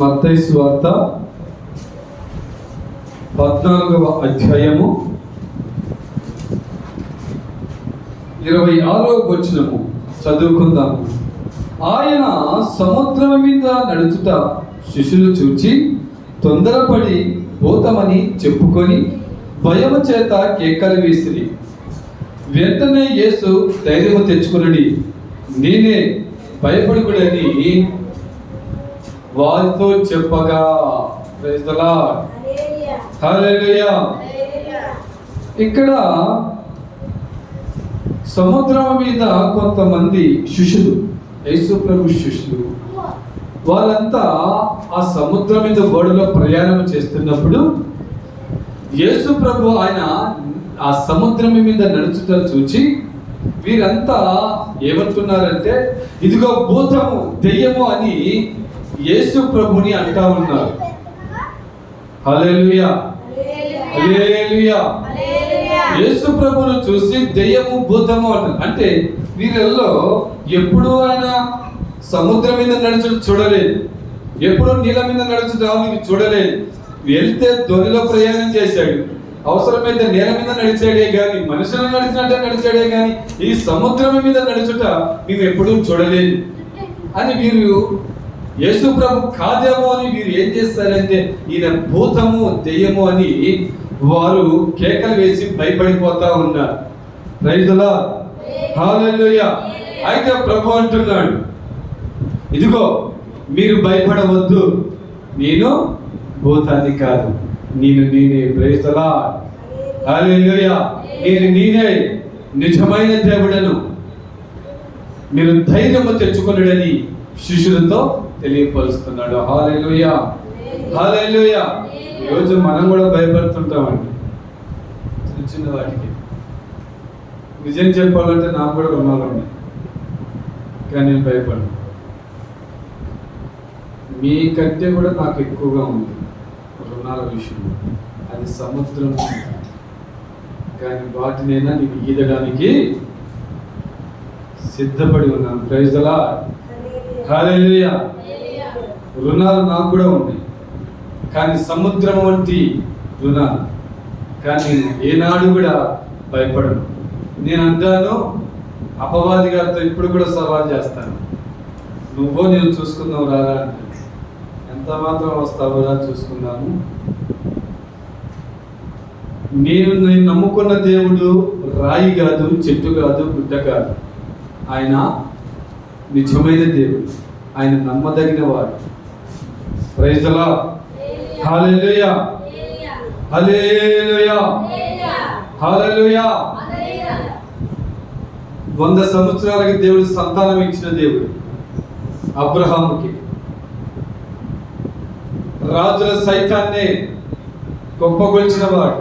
మత్తై స్వార్త పద్నాలుగవ అధ్యాయము ఇరవై ఆరో వచనము. చదువుకుందాము. ఆయన సముద్రం మీద నడుచుట శిష్యులు చూచి తొందరపడి పోతామని చెప్పుకొని భయము చేత కేకలు వేసిరి. వెంటనే యేసు ధైర్యము తెచ్చుకునడి. నేనే భయపడుకుడని వారితో చెప్పగా. ఇక్కడ సముద్రం మీద కొంతమంది శిష్యులు యేసు ప్రభు శిష్యులు వాళ్ళంతా ఆ సముద్రం మీద ఓడలో ప్రయాణం చేస్తున్నప్పుడు యేసు ప్రభు ఆయన ఆ సముద్రం మీద నడుచుట చూచి వీరంతా ఏమంటున్నారంటే ఇదిగో భూతము దెయ్యము అని యేసు ప్రభుని అంటా ఉన్నారు. హల్లెలూయా. హల్లెలూయా. యేసు ప్రభును చూసి దెయ్యము భూతము అంటారు అంటే వీరిలో ఎప్పుడు ఆయన సముద్రం మీద నడుచుడు చూడలేదు. ఎప్పుడు నీళ్ళ మీద నడుచుట మీకు చూడలేదు. వెళ్తే దొరిలో ప్రయాణం చేశాడు. అవసరమైతే నేల మీద నడిచాడే గాని మనుషులు నడిచినట్టే నడిచాడే గాని ఈ సముద్రం మీద నడుచుట మేము ఎప్పుడూ చూడలేదు. అని వీరు యేసు ప్రభు కాదేమో అని మీరు ఏం చేస్తారంటే ఈయన భూతము దెయ్యము అని వారు కేకలు వేసి భయపడిపోతా ఉన్నారు. రైతులా హాలయ్య అయితే ప్రభు అంటున్నాడు ఇదిగో మీరు భయపడవద్దు. నేను భూతాన్ని కాదు. నేను నేనే. ప్రైస్తలా హాలయ్య నేను నేనే నిజమైన దేవుడను. మీరు ధైర్యము తెచ్చుకున్నాడని శిష్యులతో తెలియపరుస్తున్నాడు. హాలెలుయా హాలెలుయా ఈరోజు మనం కూడా భయపడుతుంటామండి. చిన్న చిన్న వాటికి. నిజం చెప్పాలంటే నాకు కూడా రుణాలండి కానీ నేను భయపడను. మీకంటే కూడా నాకు ఎక్కువగా ఉంది రుణాల విషయం అది సముద్రం కానీ వాటినైనా నీకు ఈదడానికి సిద్ధపడి ఉన్నాను. ప్రైజ్ అలా హల్లెలూయా. రుణాలు నాకు కూడా ఉన్నాయి. కానీ సముద్రం వంటి రుణాలు. కానీ నేను ఏనాడు కూడా భయపడను. నేను అంటాను అపవాది గారితో ఇప్పుడు కూడా సవాల్ చేస్తాను. నువ్వో నేను చూసుకుందాం రారా ఎంత మాత్రం వస్తావో రా చూసుకుందాము. నేను నేను నమ్ముకున్న దేవుడు రాయి కాదు చెట్టు కాదు గుడ్డ కాదు. ఆయన నిజమైన దేవుడు. ఆయన నమ్మదగిన వాడు. ప్రైజలా హల్లెలూయా హల్లెలూయా హల్లెలూయా వంద సంవత్సరాలకి దేవుడు సంతానం ఇచ్చిన దేవుడు. అబ్రహాముకి. రాజుల సైతాన్ని గొప్పగొల్చిన వాడు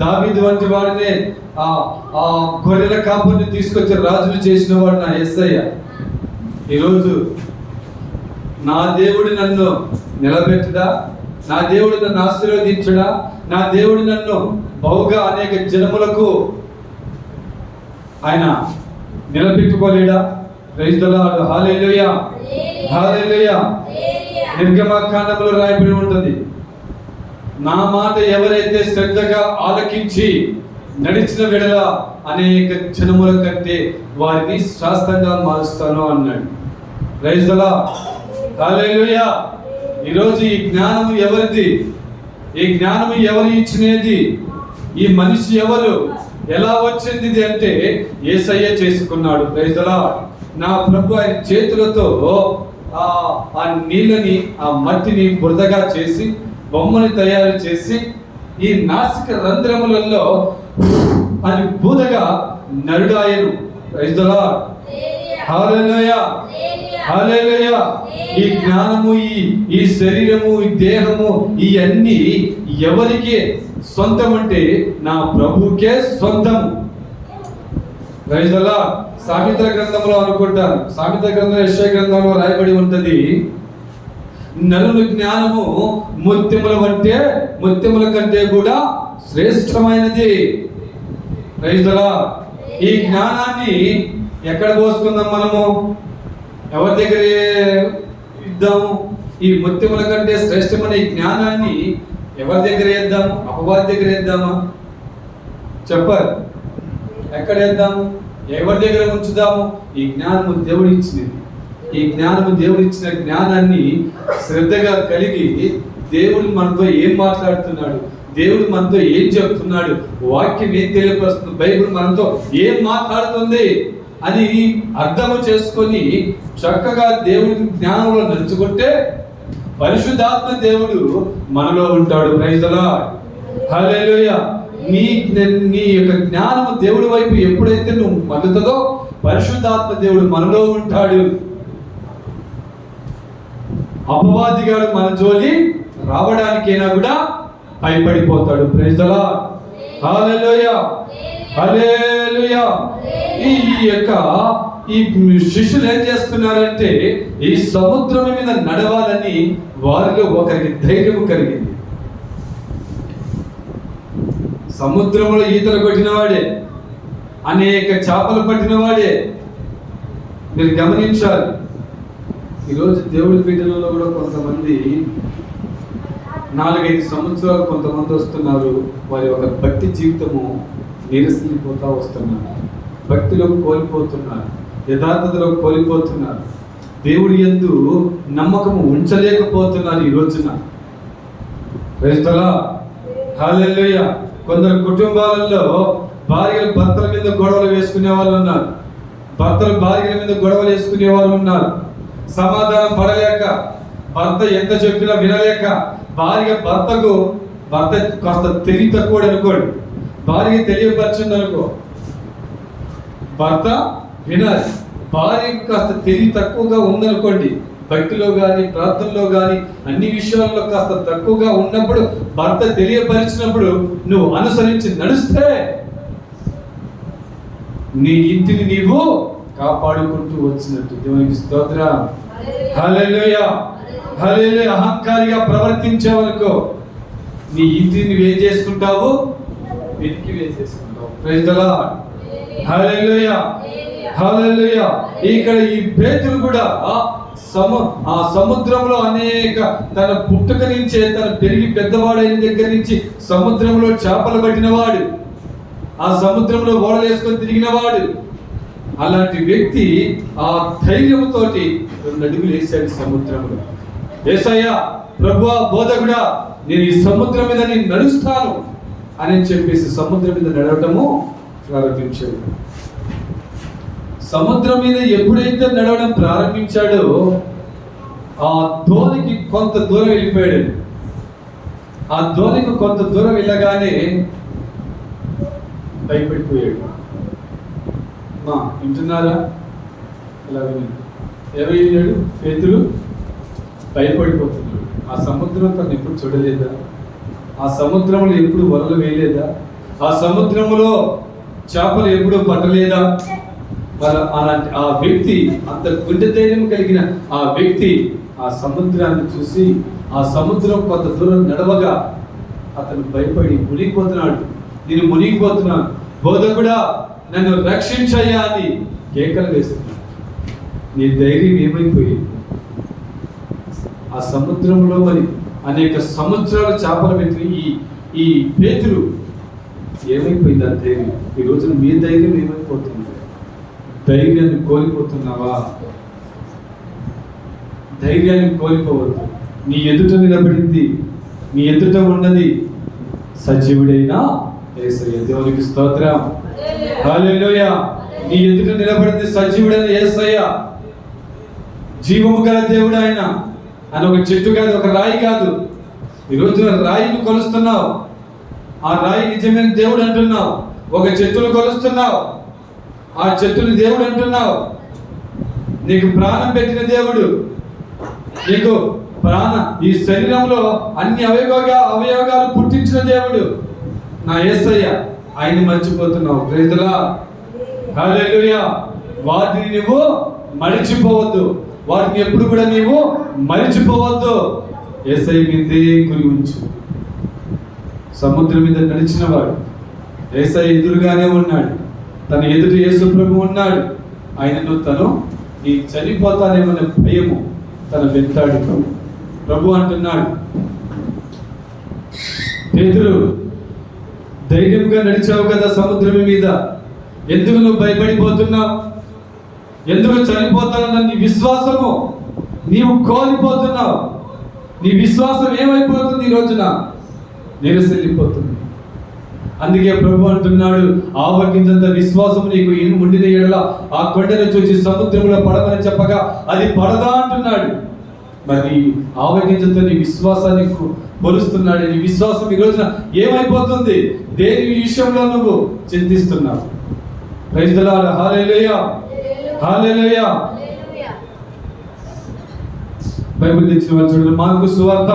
దావీదు వంటి వాడినే ఆ ఆ గొర్రెల కాపుని తీసుకొచ్చి రాజులు చేసిన వాడు నా ఎస్ఐయ ఈరోజు నా దేవుడు నన్ను నిలబెట్టడా? నా దేవుడు నన్ను ఆశీర్వదించడా? నా దేవుడు నన్ను బహుగా అనేక జనములకు ఆయన నిలబెట్టుకోలేడా? రైతులాడు హాలేలుయా హాలేలుయా నిర్గమకాండంలో రాయబడి ఉంటుంది. నా మాట ఎవరైతే శ్రద్ధగా ఆలకించి నడిచిన విడల అనేక జనముల కంటే వారిని శాస్త్రంగా మారుస్తాను అన్నాడు. రైతులా హాలేలుయా ఈరోజు ఈ జ్ఞానము ఎవరిది? ఈ జ్ఞానము ఎవరు ఇచ్చినది? ఈ మనిషి ఎవరు? ఎలా వచ్చింది ఇది అంటే ఏసయ్య చేసుకున్నాడు. ప్రైజలా నా ప్రభు ఆయన చేతులతో ఆ ఆ నీళ్ళని ఆ మట్టిని బురదగా చేసి బొమ్మని తయారు చేసి ఈ నాసిక రంధ్రములలో అది బూదగా నరుడాయను. ప్రైజలా హల్లెలూయా. ఈ జ్ఞానము ఈ ఈ శరీరము ఈ దేహము ఇవన్నీ ఎవరికి సొంతం అంటే నా ప్రభుకే సొంతం రైతులా సామెతల గ్రంథంలో అనుకుంటాను సామెత గ్రంథం యశ్వ గ్రంథంలో రాయబడి ఉంటుంది. నరుని జ్ఞానము ముత్యముల వంటే ముత్యముల కంటే కూడా శ్రేష్టమైనది. రైతులా ఈ జ్ఞానాన్ని ఎక్కడ పోసుకుందాం మనము? ఎవరి దగ్గర ఇద్దాము? ఈ ముత్యముల కంటే శ్రేష్టమైన ఈ జ్ఞానాన్ని ఎవరి దగ్గర వేద్దాము అపవాది దగ్గర వేద్దామా చెప్పారు ఎక్కడ వేద్దాము ఎవరి దగ్గర ఉంచుదాము? ఈ జ్ఞానము దేవుడు ఇచ్చినది ఈ జ్ఞానము దేవుడు ఇచ్చిన జ్ఞానాన్ని శ్రద్ధగా కలిగి దేవుడు మనతో ఏం మాట్లాడుతున్నాడు? దేవుడు మనతో ఏం చెప్తున్నాడు? వాక్యం ఏం తెలియపరుస్తుంది? బైబిల్ మనతో ఏం మాట్లాడుతుంది? అని అర్థము చేసుకొని చక్కగా దేవుడి జ్ఞానంలో నడుచుకుంటే పరిశుద్ధాత్మ దేవుడు మనలో ఉంటాడు. ప్రైజలా హల్లెలూయ నీ నీ యొక్క జ్ఞానము దేవుడి వైపు ఎప్పుడైతే నువ్వు మగ్గుతుందో పరిశుద్ధాత్మ దేవుడు మనలో ఉంటాడు. అపవాదిగాడు మన జోలి రావడానికైనా కూడా భయపడిపోతాడు. ప్రైజలా హల్లెలూయ అలేలుయా ఈ ఈ యొక్క ఈ శిష్యులు ఏం చేస్తున్నారంటే ఈ సముద్రం మీద నడవాలని వారిలో ఒకరికి ధైర్యం కలిగింది. సముద్రంలో ఈతలు కొట్టినవాడే అనేక చేపలు పట్టిన వాడే మీరు గమనించాలి. ఈరోజు దేవుడి బిడ్డలలో కూడా కొంతమంది నాలుగైదు సంవత్సరాలు కొంతమంది వస్తున్నారు. వారి యొక్క భక్తి జీవితము నీరసిపోతా వస్తున్నారు. భక్తిలో కోల్పోతున్నారు. యథార్థతలో కోల్పోతున్నారు. దేవుడి ఎందు నమ్మకము ఉంచలేకపోతున్నారు ఈ రోజున. క్రైస్తలా హాలెల్లుయ. కొందరు కుటుంబాలలో భార్యలు భర్తల మీద గొడవలు వేసుకునే వాళ్ళు ఉన్నారు. భర్తలు భార్యల మీద గొడవలు వేసుకునే వాళ్ళు ఉన్నారు. సమాధానం పడలేక భర్త ఎంత చెప్పినా వినలేక భార్య భర్తకు భర్త కాస్త తెలివి తక్కువ అనుకోండి. భార్య తెలియపరిచింది అనుకో భర్త వినాలి. భార్యకు కాస్త తెలివి తక్కువగా ఉందనుకోండి భక్తిలో కానీ ప్రార్థనలో కానీ అన్ని విషయాల్లో కాస్త తక్కువగా ఉన్నప్పుడు భర్త తెలియపరిచినప్పుడు నువ్వు అనుసరించి నడుస్తే నీ ఇంటిని నీవు కాపాడుకుంటూ వచ్చినట్టు. దేవునికి స్తోత్ర. అహంకారిగా ప్రవర్తించావనుకో నీ ఇంటిని నువ్వు ఏం చేసుకుంటావు వెతికి ప్రైజ్ ద లార్డ్ ఇక్కడ ఈ పేతులు కూడా సము ఆ సముద్రంలో అనేక తన పుట్టుక నుంచే తన పెరిగి పెద్దవాడైన దగ్గర నుంచి సముద్రంలో చేపలు పట్టినవాడు ఆ సముద్రంలో ఓడలు వేసుకొని తిరిగినవాడు అలాంటి వ్యక్తి ఆ ధైర్యంతోటి రెండు అడుగులు వేశాడు సముద్రంలో. ఏసయ్యా ప్రభు బోధకుడా నేను ఈ సముద్రం మీద నేను నడుస్తాను. అని చెప్పేసి సముద్రం మీద నడవటము ప్రారంభించాడు. సముద్రం మీద ఎప్పుడైతే నడవడం ప్రారంభించాడో ఆ ధోనికి కొంత దూరం వెళ్ళిపోయాడు. ఆ ధోనికి కొంత దూరం వెళ్ళగానే భయపడిపోయాడు. మా వింటున్నారా? ఇలా వినండి ఎవరు పేతులు భయపడిపోతున్నాడు. ఆ సముద్రం తను ఎప్పుడు చూడలేదా? ఆ సముద్రంలో ఎప్పుడు వలలు వేయలేదా? ఆ సముద్రంలో చేపలు ఎప్పుడు పట్టలేదా? మరి అలాంటి ఆ వ్యక్తి అంత గుండె ధైర్యం కలిగిన ఆ వ్యక్తి ఆ సముద్రాన్ని చూసి ఆ సముద్రం కొంత దూరం నడవగా అతను భయపడి మునిగిపోతున్నాడు. నేను మునిగిపోతున్నాను. బోధకుడా నన్ను రక్షించయ్యా అని కేకలు వేస్తున్నాడు. నీ ధైర్యం ఏమైపోయింది? ఆ సముద్రంలో మరి అనేక సముద్రాల చేపలు పెట్టిన ఈ ఈ పేతులు ఏమైపోయింది ఆ ధైర్యం ఈ రోజున మీ ధైర్యం ఏమైపోతుంది? ధైర్యాన్ని కోల్పోతున్నావా? ధైర్యాన్ని కోల్పోవద్దు. నీ ఎదుట నిలబడింది నీ ఎదుట ఉన్నది సజీవుడైనా ఏసయ్య. దేవునికి స్తోత్రం. నీ ఎదుట నిలబడింది సజీవుడైన యేసయ్య జీవము గల దేవుడు ఆయన. అని ఒక చెట్టు కాదు ఒక రాయి కాదు. ఈ రోజున రాయిని కొలుస్తున్నావు. ఆ రాయి నిజమైన దేవుడు అంటున్నావు. ఒక చెట్టును కొలుస్తున్నావు. ఆ చెట్టుని దేవుడు అంటున్నావు. నీకు ప్రాణం పెట్టిన దేవుడు. నీకు ప్రాణ ఈ శరీరంలో అన్ని అవయవగా అవయవాలు పుట్టించిన దేవుడు. నా యేసయ్య ఆయన్ని మర్చిపోతున్నావు. ప్రేతులా హల్లెలూయా. వాటిని నువ్వు మరిచిపోవద్దు. వాటిని ఎప్పుడు కూడా నీవు మరిచిపోవద్దు. ఏసై మీదే గురి ఉంచు సముద్రం మీద నడిచిన వాడు ఏసై ఎదురుగానే ఉన్నాడు. తన ఎదుటి యేసు ప్రభు ఉన్నాడు. ఆయనను తను ఈ చనిపోతానేమనే భయము తన వెంటాడు ప్రభు అంటున్నాడు. పేతురు ధైర్యంగా నడిచావు కదా సముద్రం మీద. ఎందుకు నువ్వు భయపడిపోతున్నావు? ఎందుకు చనిపోతానన్న నీ విశ్వాసము నీవు కోల్పోతున్నావు. నీ విశ్వాసం ఏమైపోతుంది ఈ రోజున? నిరసెళ్ళిపోతుంది అందుకే ప్రభు అంటున్నాడు ఆవగించంత విశ్వాసం నీకు ఏం ఉండిన ఎడల ఆ కొండను చూసి సముద్రంలో పడమని చెప్పగా అది పడదా అంటున్నాడు. మరి ఆవగించంత నీ విశ్వాసాన్ని కు- కొలుస్తున్నాడు. నీ విశ్వాసం ఈ రోజున ఏమైపోతుంది? దేని విషయంలో నువ్వు చింతిస్తున్నావు? రైతుల హాలేలేయా హాలేలుయా బైబిల్ తెచ్చిన వాళ్ళు చూడండి. మార్కు సువార్త.